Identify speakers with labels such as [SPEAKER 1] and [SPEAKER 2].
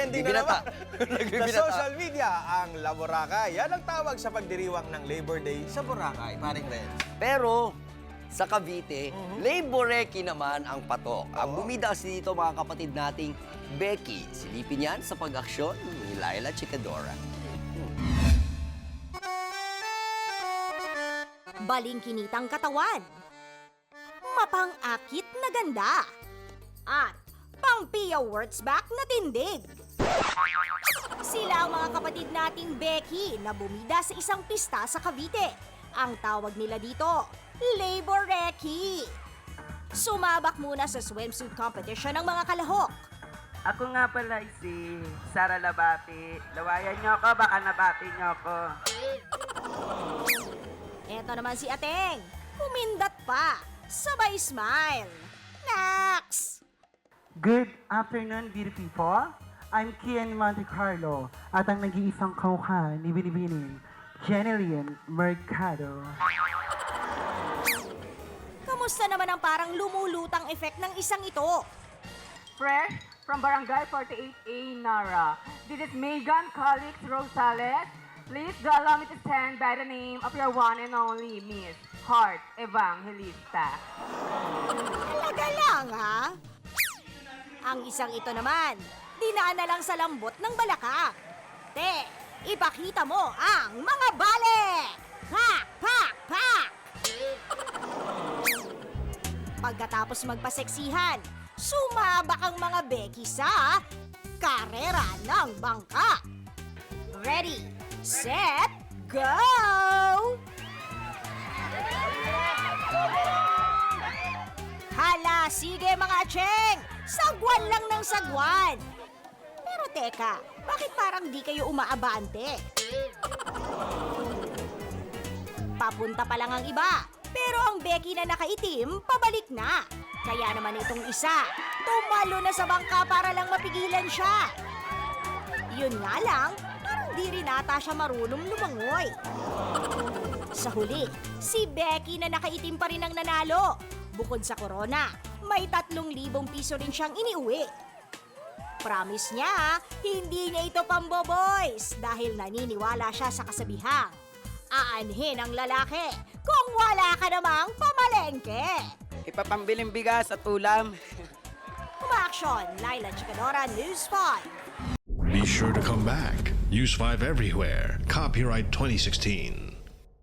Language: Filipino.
[SPEAKER 1] Trending na naman. Sa social media, ang La Boracay. Yan ang tawag sa pagdiriwang ng Labor Day sa Boracay. Paring Renz.
[SPEAKER 2] Pero sa Cavite,
[SPEAKER 1] Mhm.
[SPEAKER 2] Laboreki naman ang patok. Ang
[SPEAKER 1] Oo.
[SPEAKER 2] bumida kasi dito mga kapatid nating Becky. Silipin yan sa pag-aksyon ni Laila Chicadora.
[SPEAKER 3] balingkinitang katawan, mapang-akit na ganda, at pang-Pia Wurtzbach na tindig. Sila ang mga kapatid nating Becky na bumida sa isang pista sa Cavite. Ang tawag nila dito, Labor Reki. Sumabak muna sa swimsuit competition ng mga kalahok.
[SPEAKER 4] Ako nga pala si Sara Labati. Lawayan niyo ako, baka nabati niyo ako.
[SPEAKER 3] Eto naman si Ateng. Humindat pa. Sabay smile. Next!
[SPEAKER 4] Good afternoon, beautiful people. I'm Kian Monte Carlo at ang nag-iisang kauka ni Binibining, Jeneline Mercado.
[SPEAKER 3] Kamusta naman ang parang lumulutang effect ng isang ito?
[SPEAKER 5] Fresh from Barangay 48A, Nara. This is Megan Calix Rosales. Please do allow me to stand by the name of your one and only Miss Heart Evangelista.
[SPEAKER 3] Talaga lang, ha? Ang isang ito naman, dinaan na lang sa lambot ng balakak. Te, ipakita mo ang mga bale! Pak, pak, pak! Pagkatapos magpaseksihan, sumabak ang mga Becky sa karera ng bangka. Ready, set, go! Hala, sige mga cheng! Sagwan lang ng sagwan! Teka, bakit parang di kayo umaabante? Papunta pa lang ang iba, pero ang Becky na nakaitim, pabalik na. Kaya naman itong isa, tumalo na sa bangka para lang mapigilan siya. Yun nga lang, parang di rin ata siya marunong lumangoy. Sa huli, si Becky na nakaitim pa rin ang nanalo. Bukod sa corona, may tatlong libong piso rin siyang iniuwi. Promise niya, hindi niya ito pamboboys dahil naniniwala siya sa kasabihang. Aanhin ang lalaki kung wala ka namang pamalengke.
[SPEAKER 4] Ipapambiling bigas at ulam.
[SPEAKER 3] Umaaksyon, Laila Chicadora, News 5.
[SPEAKER 6] Be sure to come back. Use 5 everywhere. Copyright 2016.